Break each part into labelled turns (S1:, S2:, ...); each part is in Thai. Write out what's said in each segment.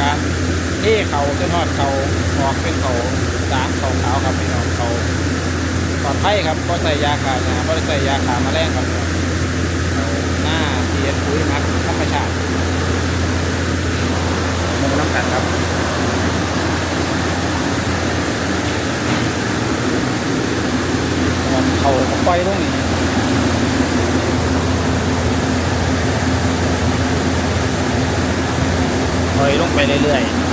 S1: การเท่เขาจนทอดเขาออกเป็นเขาสามเขาขาวครับพี่น้องเขาปลอดภัยครับก็ใส่ยาขาหนาก็ใส่ยาขาแมลงครับพี่น้องเขาหน้าเทียนปุ๋ยมักธรรมชาติมาน้ำกันครับก่อนเขาก็ปล่อยลงนี่ ถอยลงไป เรื่อยๆ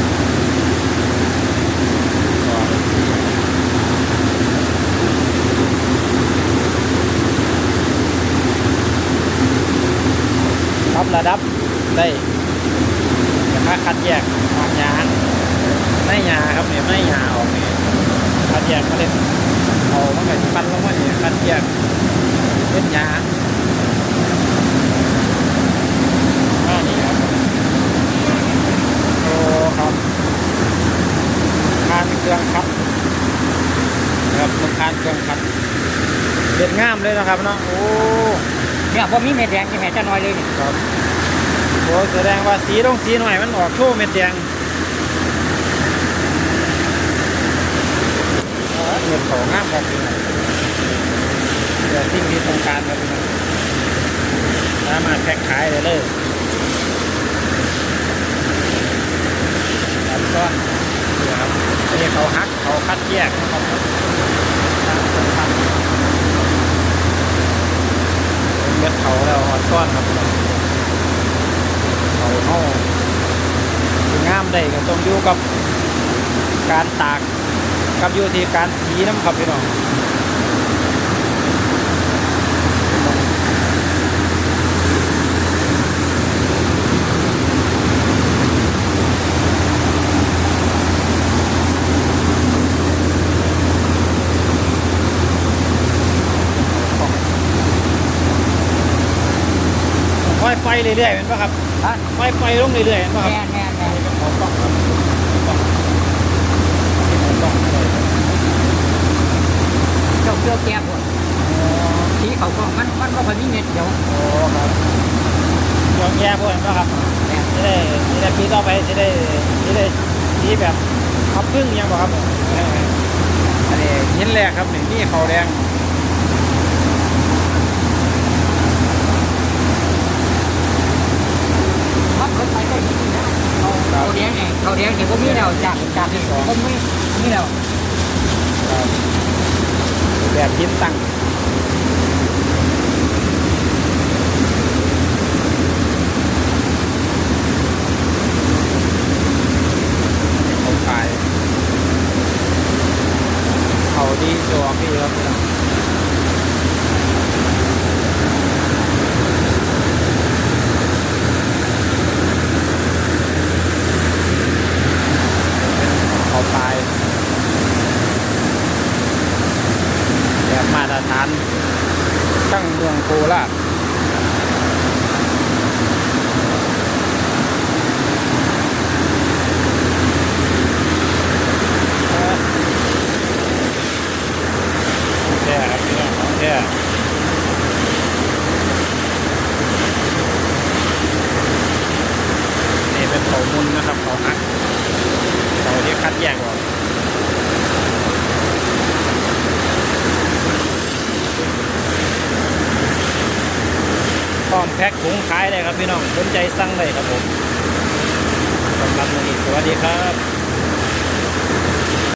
S1: ปรับระดับได้ราคาคัดแยกออกยางไม่ยาครับเนี่ยไม่ยาออกเนี่ยคัดแยกเมาเล็ดเอาเมันก็คันลงมาเนี่ยคัดแยกเป็นยานี่ครับ โอ้ครับคานเครื่องครับครับมันคานเครื่องครับเด็ดงามเลยนะครับเนาะโอ้
S2: เนี่ยพอมีเม็ดแดงจะแห่จะน้อยเลยนี่
S1: ครับโอ้แสดงว่าสีต้องสีหน่อยมันออกโชว์เม็ดแดงอ๋อเม็ดของงามครับพี่น้องเดี๋ยวสิ่งที่ต้องการครับพี่น้องสามารถแพ็คขายได้เลยครับก็นี่ครับ นี่เขาฮักเขาคัดแยกนะครับตามสำคัญเม็ดเขาแล้วหอดก้อนครับพี่น้องเขาเฮางามได้ก็ต้องอยู่กับการตากกับอยู่ที่การสีน้ำครับพี่น้อง ไฟเรื่อยๆเป็นปะครับ
S2: ฮะ
S1: ไฟไฟลงเรื่อยๆเป็นปะครับ
S2: แม่นแม่นแม่น
S1: เป็นของกล้องครับกล้องของกล้องอะไรครับ
S2: เจ้าเสื้อแก้ปวดสีเขาก็มันมันก็พอมีเม็ดเดียว
S1: โอ้ครับยองแย่พวกเห็นปะครับ
S2: แม่น
S1: จะได้จะได้ปีต่อไปจะได้จะได้สีแบบขับพึ่งยังปะครับเอออันนี้หินแรกครับนี่นี่เขาแดง
S2: ขับรถไปก็มีนะ เขาเขาเลี้ยงไงเขาเลี้ยงนี่ก็มีแล้วจากจากที่สองก็มีมีแล้ว
S1: ครับแบบหินตั้งเขาขายเขาดีจอพี่ครับพี่น้อง เขาตายแบบม ฐานตั้งเมืองโคราชแค่ครับพี่น้องของแค่นี่เป็นเขามุนนะครับเขาหักเขาที่คัดแยกออก พร้อมแพ็คถุงขายเลยครับพี่น้องสนใจสั่งเลยครับผมสำหรับวันนี้สวัสดีครับ